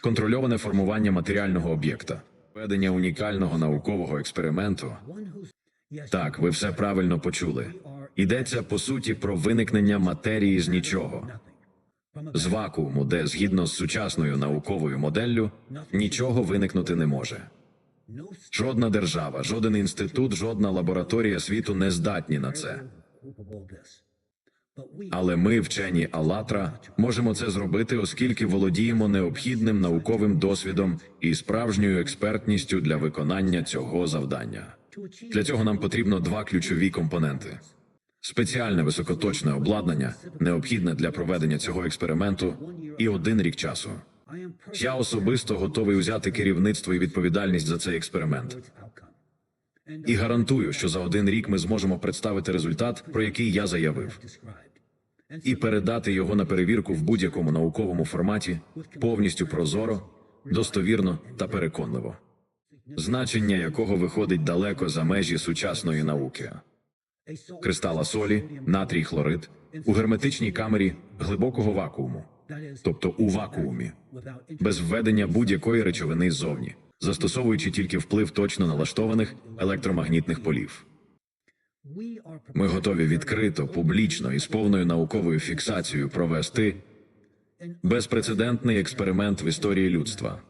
контрольоване формування матеріального об'єкта, ведення унікального наукового експерименту. Так, ви все правильно почули. Йдеться по суті про виникнення матерії з нічого, з вакууму, де згідно з сучасною науковою моделлю нічого виникнути не може. Жодна держава, жоден інститут, жодна лабораторія світу не здатні на це. Але ми, вчені Алатра, можемо це зробити, оскільки володіємо необхідним науковим досвідом і справжньою експертністю для виконання цього завдання. Для цього нам потрібно два ключові компоненти: спеціальне високоточне обладнання, необхідне для проведення цього експерименту, і один рік часу. Я особисто готовий узяти керівництво і відповідальність за цей експеримент. І гарантую, що за один рік ми зможемо представити результат, про який я заявив, і передати його на перевірку в будь-якому науковому форматі повністю прозоро, достовірно та переконливо, значення якого виходить далеко за межі сучасної науки. Кристала солі, натрій хлорид у герметичній камері глибокого вакууму, тобто у вакуумі, без введення будь-якої речовини ззовні, застосовуючи тільки вплив точно налаштованих електромагнітних полів. Ми готові відкрито, публічно і з повною науковою фіксацією провести безпрецедентний експеримент в історії людства.